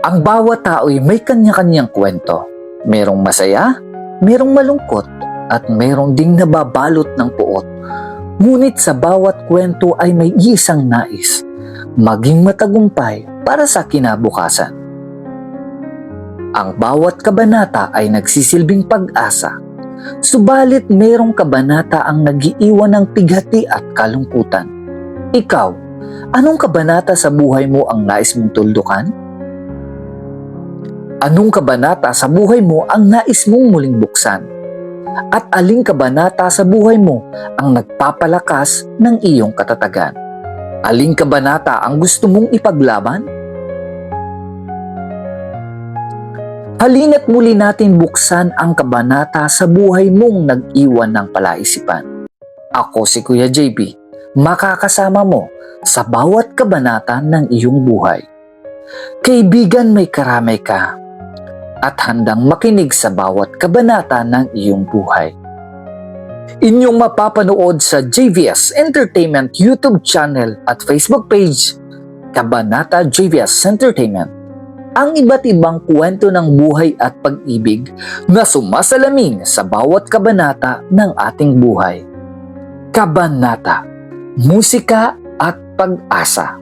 Ang bawat tao ay may kanya-kanyang kwento. Merong masaya, merong malungkot, at merong ding nababalot ng puot. Ngunit sa bawat kwento ay may isang nais, maging matagumpay para sa kinabukasan. Ang bawat kabanata ay nagsisilbing pag-asa, subalit merong kabanata ang nagiiwan ng pighati at kalungkutan. Ikaw, anong kabanata sa buhay mo ang nais mong tuldukan? Anong kabanata sa buhay mo ang nais mong muling buksan? At aling kabanata sa buhay mo ang nagpapalakas ng iyong katatagan? Aling kabanata ang gusto mong ipaglaban? Halina't muli natin buksan ang kabanata sa buhay mong nag-iwan ng palaisipan. Ako si Kuya JB, makakasama mo sa bawat kabanata ng iyong buhay. Kaibigan may karamay ka at handang makinig sa bawat kabanata ng iyong buhay. Inyong mapapanood sa JVS Entertainment YouTube channel at Facebook page, Kabanata JVS Entertainment. Ang iba't ibang kwento ng buhay at pag-ibig na sumasalamin sa bawat kabanata ng ating buhay. Kabanata, musika at pag-asa.